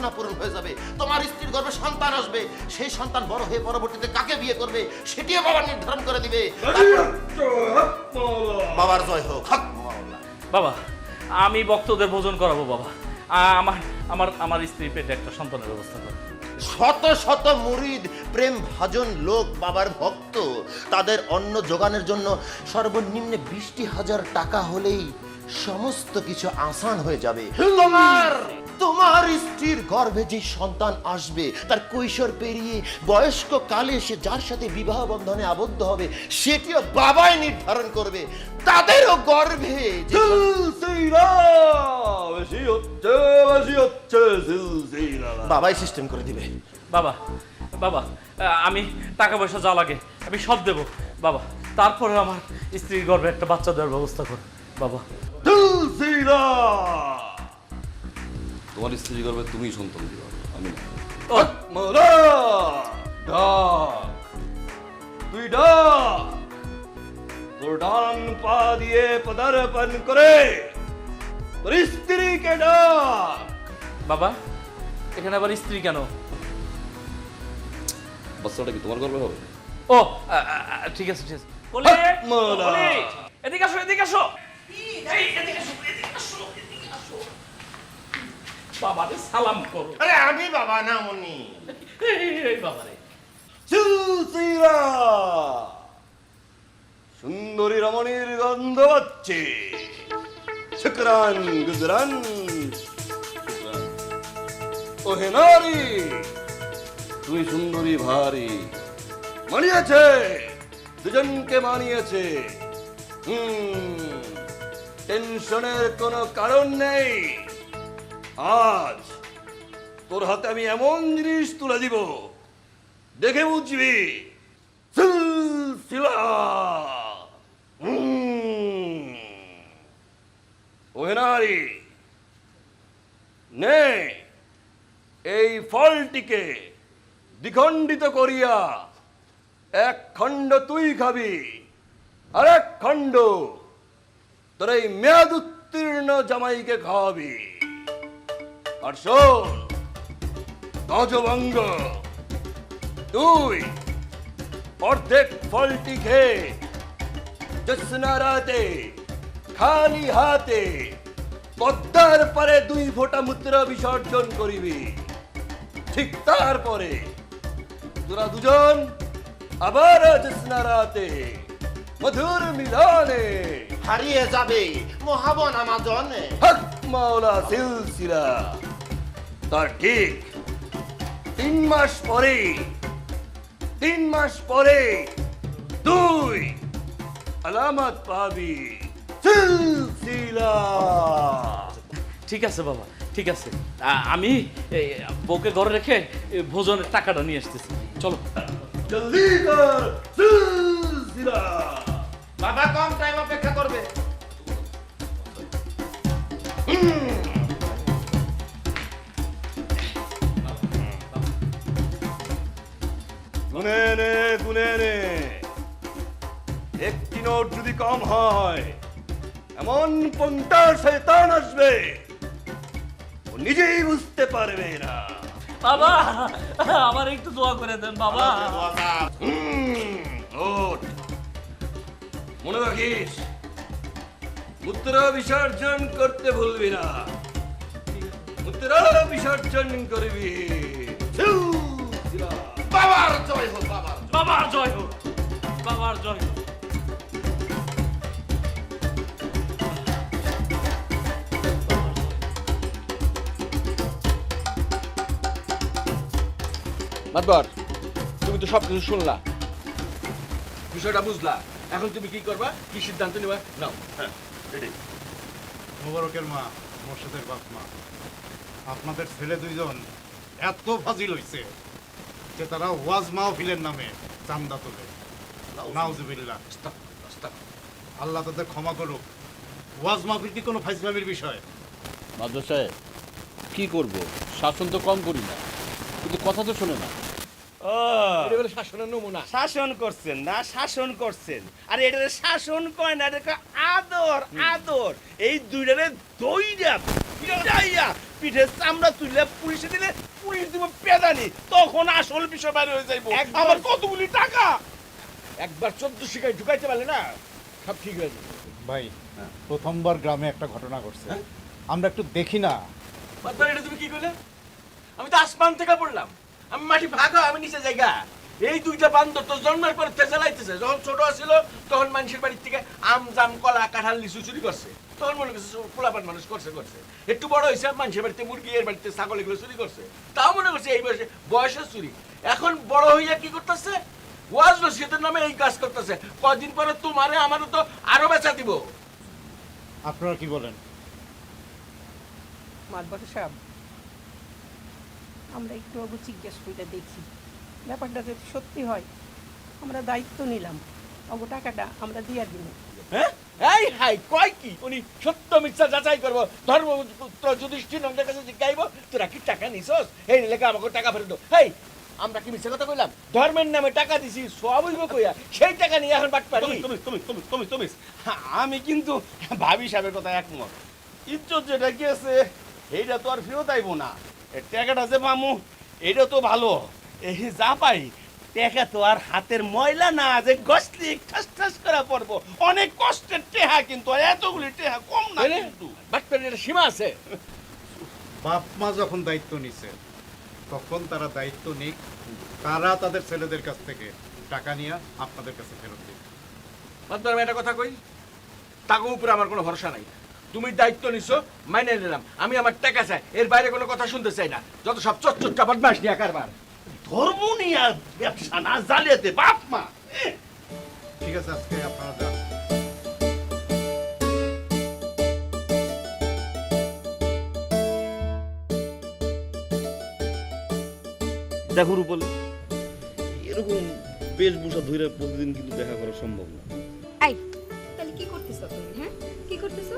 বাসনা পূরণ হয়ে যাবে। তোমার স্ত্রীর গর্ভে সন্তান আসবে। সেই সন্তান বড় হয়ে পরবর্তীতে কাকে বিয়ে করবে সেটিও বাবা নির্ধারণ করে দিবে। বাবার জয় হোক। হক। বাবা আমি ভক্তদের ভোজন করাবো বাবা। আমার আমার আমার স্ত্রী পেটে একটা সন্তানের ব্যবস্থা করো। শত শত মুরিদ প্রেম ভাজন লোক বাবার ভক্ত। তাদের অন্ন যোগানের জন্য সর্বনিম্নে বিশটি হাজার টাকা হলেই সমস্ত কিছু আসান হয়ে যাবে। তোমার স্ত্রীর গর্ভে যে সন্তান আসবে তার কৈশোর পেরিয়ে বয়স্ক কালে সে যার সাথে বিবাহ বন্ধনে আবদ্ধ হবে সেটিও বাবাই নির্ধারণ করবে। তাদেরও গর্ভে বাবাই সিস্টেম করে দিবে। বাবা বাবা আমি টাকা পয়সা যা লাগে আমি সব দেব। বাবা তারপরে আমার স্ত্রীর গর্ভে একটা বাচ্চা দেওয়ার ব্যবস্থা কর। বাবা। তোমার স্ত্রী গর্বে তুমি সন্তান দিবা। আমি! তুই ডান পা দিয়ে পদার্পণ করে তোর স্ত্রীকে ডাক। বাবা এখানে আবার স্ত্রী কেন? বাচ্চাটা কি তোমার গর্বে হবে? ও ঠিক আছে ঠিক আছে। এদিকে আসো এদিকে আসো। এদিকে আসো, এদিকে আসো, এদিকে আসো। বাবারে সালাম করো। আরে আমি বাবা না মনি এই, বাবারে। সুন্দরী রমণীর গন্ধ হচ্ছে শুক্রান গুজরান শুক্রান। ওহে নারী তুই সুন্দরী ভারী। মানিয়েছে দুজনকে মানিয়েছে। হুম টেনশনের কোনো কারণ নেই। আজ তোর হাতে আমি এমন জিনিস তুলে দিব, দেখে বুঝবি। নারী, নে এই ফলটিকে দ্বিখণ্ডিত করিয়া এক খণ্ড তুই খাবি আর এক খণ্ড তোর এই মেয়াদ উত্তীর্ণ জামাইকে খাওয়াবি। আর শোন গজবঙ্গ তুই অর্ধেক ফলটি খেয়ে জ্যোৎস্না রাতে খালি হাতে পদ্মার পারে দুই ফোঁটা মুদ্রা বিসর্জন করিবি। ঠিক তারপরে তোরা দুজন আবার জ্যোৎস্না রাতে মধুর মিলনে। হারিয়ে যাবে মহাবন আমাজনে। হক মাওলা সিলসিলা। তার ঠিক তিন মাস পরে তিন মাস পরে দুই আলামত পাবি। সিলসিলা। ঠিক আছে বাবা ঠিক আছে। আমি এই, বউকে ঘরে রেখে ভোজনের টাকাটা নিয়ে আসতেছি। চলো। জলদি কর। সিলসিলা। বাবা কম গুনে নে একটি নোট যদি কম হয় এমন পন্টা শয়তান আসবে? ও নিজেই বুঝতে পারবে না। বাবা আমার একটু দোয়া করে দেন বাবা। ওঠ। মনে রাখিস মুদ্রা বিসর্জন করতে ভুলবি না। মুদ্রা বিসর্জন করবি। বাবার জয় হোক বাবার। বাবার জয় হোক বাবার জয় হোক। মাতবার তুমি তো সব কিছু শুনলা। বিষয়টা বুঝলা। এখন তুমি কি করবা? কি সিদ্ধান্ত নেবা? নাও। মোবারকের মা মোর্শেদের বাপ মা আপনাদের ছেলে দুইজন এত ফাজিল হইছে যে তারা ওয়াজ মাহফিলের নামে চান্দা তোলে নাউজুবিল্লাহ। আল্লাহ তাদের ক্ষমা করুক। ওয়াজ মাহফিল কি কোনো ফাইজলামির বিষয়? মাদ্রাস সাহেব কি করব? শাসন তো কম করি না। কিন্তু কথা তো শোনে না। এটা বলে শাসনের নমুনা। শাসন করছেন না শাসন করছেন। আর এটা শাসন কয় না এটা আদর আদর। এই দুইটারে দইরা পিটাইয়া পিঠে চামড়া তুললে পুলিশে দিলে পুলিশ দিব পেদানি তখন আসল বিষয় বাইরে হয়ে যাইব। আমার কতগুলি টাকা? একবার চোদ্দ শিকায় ঢুকাইতে পারলে না সব ঠিক হয়ে যাবে। ভাই প্রথমবার গ্রামে একটা ঘটনা ঘটছে। আমরা একটু দেখি না। এটা তুমি কি করলে আমি তো আসমান থেকে পড়লাম। আমি মাটি ভাগা আমি নিচে জায়গা এই দুইটা বান্দর তো জন্মের পর তেজালাইতেছে যখন ছোট ছিল তখন মানুষের বাড়ির থেকে আম জাম কলা কাঁঠাল লিচু চুরি করছে। তখন মনে করছে পোলাপান মানুষ করছে করছে। একটু বড় হয়েছে মানুষের বাড়িতে মুরগি এর বাড়িতে ছাগল এগুলো চুরি করছে। তাও মনে করছে এই বয়সে বয়সের চুরি। এখন বড় হইয়া কি করতেছে? ওয়াজ রশিদের নামে এই কাজ করতেছে। কদিন পরে তোমারে আমারও তো আরও বেচা দিব। আপনারা কি বলেন? মাদবর সাহেব আমরা একটু আগে জিজ্ঞেস করে দেখি। ব্যাপারটা যদি সত্যি হয় আমরা দায়িত্ব নিলাম। অগো টাকাটা আমরা দিয়ে দিব। হ্যাঁ? এই হাই কয় কি? উনি সত্য মিথ্যা যাচাই করব ধর্মপুত্র যুধিষ্ঠির আমাদের কাছে জিজ্ঞাইব তোরা কি টাকা নিছস? এই লেখা আমাকে টাকা ফেরত দাও। হেই আমরা কি মিথ্যা কথা কইলাম? ধর্মের নামে টাকা দিছি সব হইব কইয়া সেই টাকা নিয়ে এখন বাট পারি। তুমি তুমি তুমি তুমি তুমি আমি কিন্তু ভাবি সাহেবের কথা একমত। ইজ্জত যেটা গিয়েছে এইটা তো আর ফেরত আইব না। এই টাকাটা যে পামু এটা তো ভালো। এই যা পাই টাকা তো আর হাতের ময়লা না যে গসলি ঠাস ঠাস করা পড়ব। অনেক কষ্টের টেহা কিন্তু এতগুলি টেহা কম না কিন্তু। একটা সীমা আছে। বাপ মা যখন দায়িত্ব নিছে তখন তারা দায়িত্ব নিক তারা তাদের ছেলেদের কাছ থেকে টাকা নিয়ে আপনাদের কাছে ফেরত দিবে মাত্র আমি একটা কথা কই? তাকে উপরে আমার কোনো ভরসা নাই। তুমি দায়িত্ব নিছো মাইনে নিলাম। আমি আমার টাকা চাই এর বাইরে কোনো কথা শুনতে চাই না। যত সব চচ্চটটা বদমাস নিয়ে কারবার। ধর্ম নিয়ে আর ব্যবসা না জালিয়াতে বাপ মা। ঠিক আছে আজকে আপনারা যান। দেখো রূপালি। এরকম বেশভূষা ধরে প্রতিদিন কিন্তু দেখা করা সম্ভব না। এই তাহলে কি করতেছো তুমি হ্যাঁ? কি করতেছো?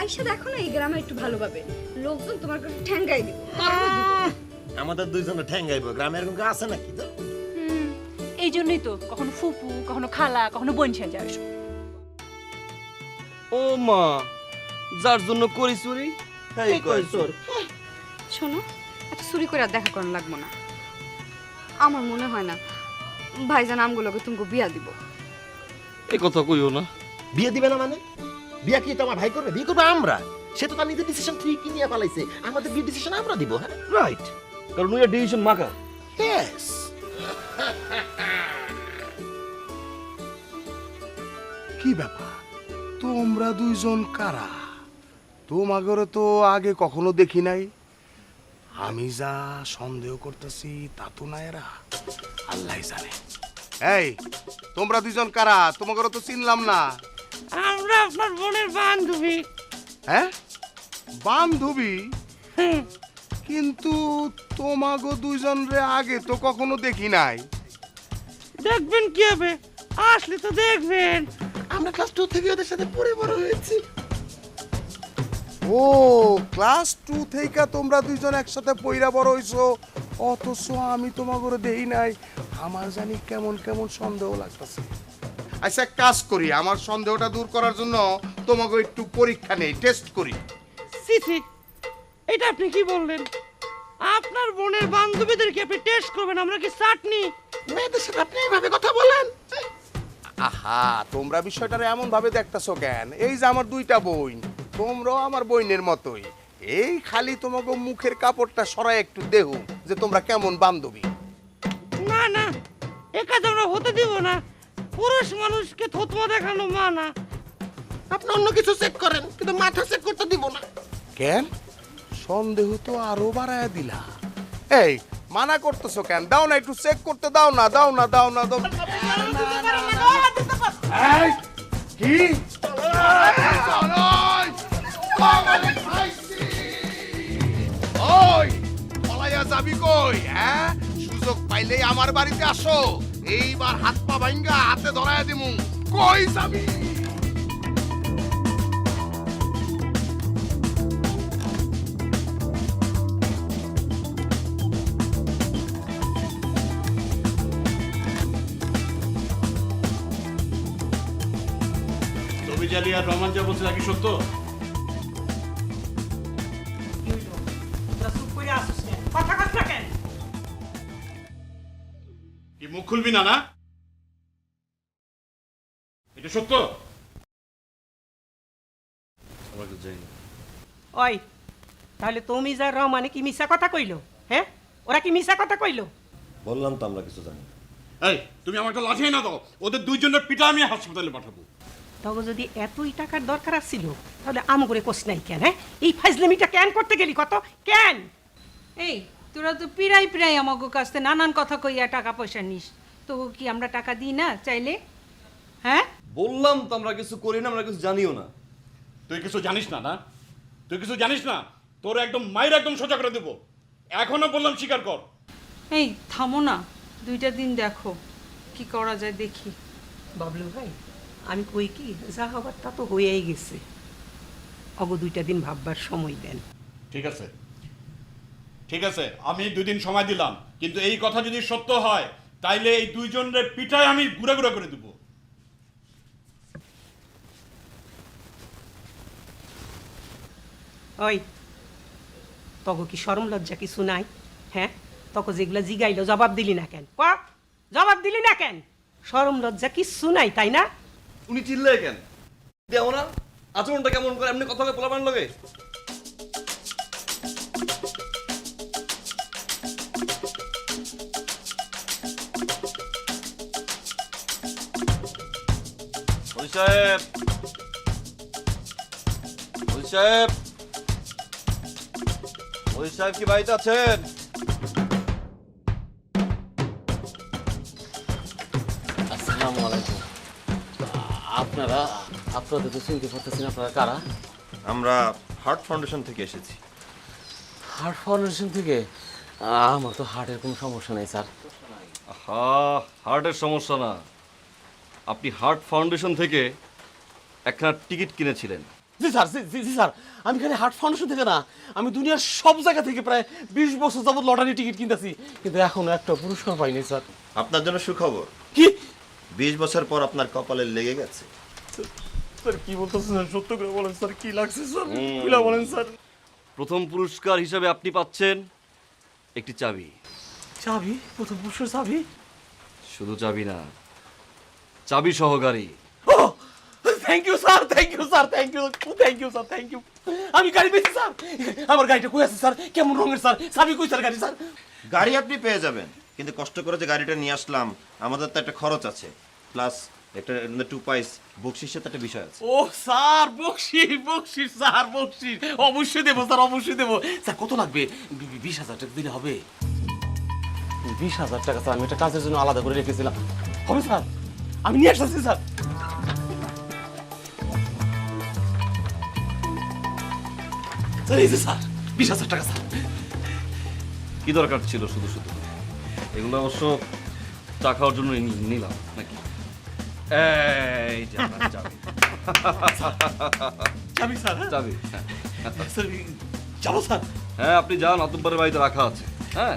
আইসা দেখো না এই গ্রামে একটু ভালোভাবে। লোকজন তোমার কাছে ঠ্যাঙ্গাই দিব। আমাদের দুইজনে ঠ্যাঙ্গাইব গ্রামের কোনো আছে নাকি তো? এই জন্যই তো কখনো ফুপু কখনো খালা কখনো বোন সেজে আসো ও মা যার জন্য করি চুরি? তাই কয় চোর? শোনো এত চুরি করে আর দেখা করার লাগবো না। আমার মনে হয় না ভাইজান আমগুলোকে তুমি বিয়া দিব। এই কথা কইও না। বিয়ে দিবে না মানে? বিয়ে কি তোমার ভাই করবে? বিয়ে করবে আমরা? সে তো তার নিজের ডিসিশন ঠিকই নিয়ে পালাইছে। আমাদের বিয়ে ডিসিশন আমরা দিব হ্যাঁ? রাইট কারণ ওই ডিসিশন মাকা ইয়েস কি ব্যাপার? তোমরা দুইজন কারা? তোমাগরে তো আগে কখনো দেখি নাই। আমি যা সন্দেহ করতেছি তা তো না এরা। আল্লাহ জানে। এই তোমরা দুইজন কারা? তোমাগরে তো চিনলাম না। আমরা আপনার বোনের বান্ধবী। হ্যাঁ? বান্ধবী? কিন্তু তোমাগো দুইজন রে আগে তো কখনো দেখি নাই। দেখবেন কি হবে? আসলে তো দেখবেন। আমরা ক্লাস টু থেকে ওদের সাথে পড়ে বড় হয়েছি। ও ক্লাস টু থেকে তোমরা দুইজন একসাথে পইরা বড় হইছো। অথচ আমি তোমাকে দেই নাই। আমার জানি কেমন কেমন সন্দেহ লাগতেছে। আচ্ছা এক কাজ করি। আমার সন্দেহটা দূর করার জন্য তোমাকে একটু পরীক্ষা নেই টেস্ট করি। সিসি এটা আপনি কি বললেন? আপনার বোনের বান্ধবীদেরকে আপনি টেস্ট করবেন আমরা কি চাটনি? মেয়েদের সাথে আপনি এইভাবে কথা বলেন। আহা তোমরা বিষয়টারে এমন ভাবে দেখতেছো কেন? এই যে আমার দুইটা বই তোমরাও আমার বইনের মতোই। এই খালি তোমাকে মুখের কাপড়টা সরাই একটু দেহু যে তোমরা কেমন বান্ধবী। না না এ কাজ আমরা হতে দিব না। পুরুষ মানুষকে থতমা দেখানো মানা। আপনি অন্য কিছু চেক করেন কিন্তু মাথা চেক করতে দিব না। কেন? সন্দেহ তো আরও বাড়ায় দিলা। এই, মানা করতেছো কেন? দাও না, একটু চেক করতে দাও না দাও না দাও না, দাও যাবি হ্যাঁ? সুযোগ পাইলেই আমার বাড়িতে আসো। এইবার হাত পা ভাঙ্গা হাতে ধরায় দিমু। কই যাবি? আলী আর রহমান যা বলছিল কি সত্য? মুখ খুলবি না না এটা সত্য? ওই তাহলে তুমি যা রহমানে কি মিশা কথা কইলো হ্যাঁ? ওরা কি মিশা কথা কইলো? বললাম তো আমরা কিছু জানি এই তুমি আমাকে লাঠিয়ে না দাও। ওদের দুইজনের পিঠা আমি হাসপাতালে পাঠাবো। তবে যদি এতই টাকার দরকার আসছিল তাহলে আম করে কোষ নাই কেন হ্যাঁ? এই ফাইজলামিটা কেন করতে গেলি কত? কেন? এই তোরা তো পিড়াই পিড়াই আমাকে কাছ থেকে নানান কথা কইয়া টাকা পয়সা নিস। তো কি আমরা টাকা দিই না চাইলে? হ্যাঁ? বললাম তো আমরা কিছু করি না আমরা কিছু জানিও না। তুই কিছু জানিস না না? তুই কিছু জানিস না? তোর একদম মায়ের একদম সোজা করে দেবো। এখনও বললাম স্বীকার কর। এই থামো না। দুইটা দিন দেখো কি করা যায় দেখি। বাবলু ভাই আমি কই কি যা হবার তা তো হয়েই গেছে। অগ দুইটা দিন ভাববার সময় দেন। ঠিক আছে। ঠিক আছে আমি দুই দিন সময় দিলাম কিন্তু এই কথা যদি সত্য হয় তাইলে এই দুইজনের পিঠায় আমি গুড়া গুড়া করে দেবো। ওই তগো কি সরম লজ্জা কিছু নাই? হ্যাঁ? তখন যেগুলা জিগাইলো জবাব দিলি না কেন? ক? জবাব দিলি না কেন? সরম লজ্জা কিচ্ছু নাই তাই না? উনি চিল্লায় কেন? দেও না। আচরণটা কেমন করে? এমনি কথা পোলাপান লগে? সাহেব। সাহেব। আসসালামু আলাইকুম। আপনারা আপনাদের তো চিনতে পারতেছেন আপনারা কারা? আমরা হার্ট ফাউন্ডেশন থেকে এসেছি। হার্ট ফাউন্ডেশন থেকে? আমার তো হার্টের কোনো সমস্যা নেই স্যার। হা হার্টের সমস্যা না। আপনি হার্ট ফাউন্ডেশন থেকে একখানা টিকিট কিনেছিলেন। জি স্যার জি জি জি স্যার। আমি এখানে হার্ট ফাউন্ডেশন থেকে না আমি দুনিয়ার সব জায়গা থেকে প্রায় বিশ বছর যাবত লটারি টিকিট কিনতেছি। কিন্তু এখনও একটা পুরস্কার পাইনি স্যার। আপনার জন্য সুখবর। কি? বিশ বছর পর আপনার কপালে লেগে গেছে। স্যার কি বলতেছেন সত্য করে বলেন স্যার কি লাগছে স্যার? বলেন স্যার। প্রথম পুরস্কার হিসাবে আপনি পাচ্ছেন একটি চাবি। চাবি? প্রথম পুরস্কার চাবি? শুধু চাবি না চাবি সহকারী thank you sir thank you sir thank you thank you sir thank you আমি গাড়ি পেয়েছি স্যার আমার গাড়িটা কই আছে স্যার কেমন রঙের স্যার চাবি কই স্যার গাড়ি স্যার গাড়ি আপনি পেয়ে যাবেন কিন্তু কষ্ট করে যে গাড়িটা নিয়ে আসলাম আমাদের তো একটা খরচ আছে। প্লাস একটা টু পাইস বকশিসের তো একটা বিষয় আছে। ও স্যার বকশিস বকশিস স্যার বকশিস অবশ্যই দেবো স্যার অবশ্যই দেবো। স্যার কত লাগবে? বিশ হাজার টাকা দিলে হবে। বিশ হাজার টাকা স্যার আমি একটা কাজের জন্য আলাদা করে রেখেছিলাম। হবে স্যার? আমি নিয়ে আসতেছি স্যার। স্যার এই যে স্যার বিশ হাজার টাকা স্যার। কি দরকার ছিল শুধু শুধু? এগুলো অবশ্য চা খাওয়ার জন্য নিলাম নাকি? এই চাবি যাবি স্যার হ্যাঁ? চাবি। স্যার যাব স্যার হ্যাঁ আপনি যান নতুন পরে বাড়িতে রাখা আছে হ্যাঁ